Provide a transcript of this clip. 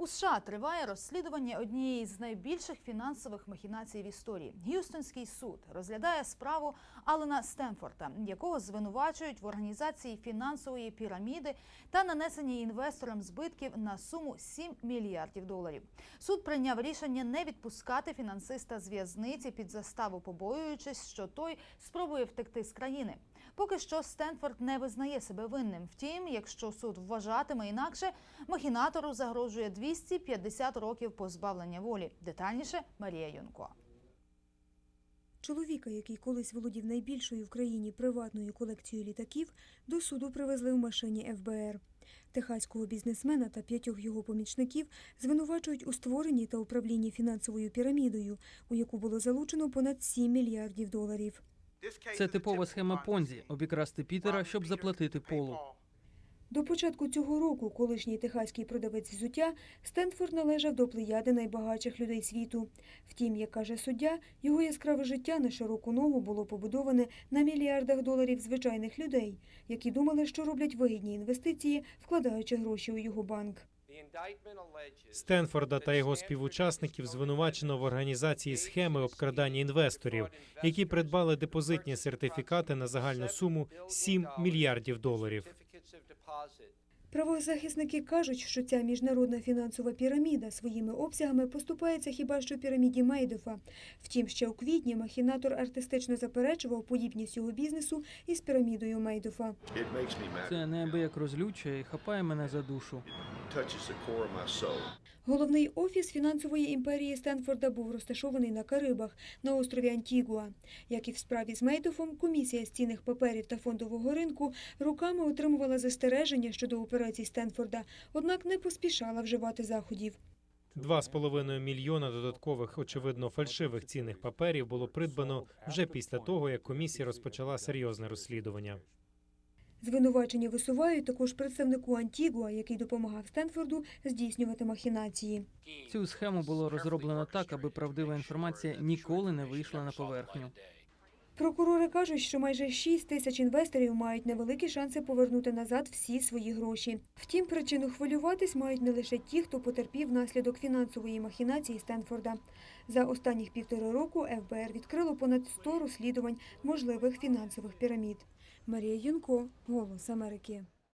У США триває розслідування однієї з найбільших фінансових махінацій в історії. Г'юстонський суд розглядає справу Алена Стенфорда, якого звинувачують в організації фінансової піраміди та нанесенні інвесторам збитків на суму 7 мільярдів доларів. Суд прийняв рішення не відпускати фінансиста з в'язниці під заставу, побоюючись, що той спробує втекти з країни. Поки що Стенфорд не визнає себе винним. Втім, якщо суд вважатиме інакше, махінатору загрожує 250 років позбавлення волі. Детальніше Марія Юнко. Чоловіка, який колись володів найбільшою в країні приватною колекцією літаків, до суду привезли в машині ФБР. Техаського бізнесмена та п'ятьох його помічників звинувачують у створенні та управлінні фінансовою пірамідою, у яку було залучено понад 7 мільярдів доларів. Це типова схема Понзі обікрасти Пітера, щоб заплатити Полу. До початку цього року колишній техаський продавець взуття Стенфорд належав до плеяди найбагатших людей світу. Втім, як каже суддя, його яскраве життя на широку ногу було побудоване на мільярдах доларів звичайних людей, які думали, що роблять вигідні інвестиції, вкладаючи гроші у його банк. Стенфорда та його співучасників звинувачено в організації схеми обкрадання інвесторів, які придбали депозитні сертифікати на загальну суму 7 мільярдів доларів. Правозахисники кажуть, що ця міжнародна фінансова піраміда своїми обсягами поступається хіба що піраміді Мейдофа. Втім, ще у квітні махінатор артистично заперечував подібність його бізнесу із пірамідою Мейдофа. Це неабияк розлючує і хапає мене за душу. Головний офіс фінансової імперії Стенфорда був розташований на Карибах на острові Антігуа. Як і в справі з Мейдофом, комісія з цінних паперів та фондового ринку руками отримувала застереження щодо операцій Стенфорда, однак не поспішала вживати заходів. 2,5 мільйона додаткових, очевидно, фальшивих цінних паперів було придбано вже після того, як комісія розпочала серйозне розслідування. Звинувачення висувають також представнику Антігуа, який допомагав Стенфорду здійснювати махінації. Цю схему було розроблено так, аби правдива інформація ніколи не вийшла на поверхню. Прокурори кажуть, що майже 6 тисяч інвесторів мають невеликі шанси повернути назад всі свої гроші. Втім, причину хвилюватись мають не лише ті, хто потерпів внаслідок фінансової махінації Стенфорда. За останніх півтора року ФБР відкрило понад 100 розслідувань можливих фінансових пірамід. Марія Юнко, Голос Америки.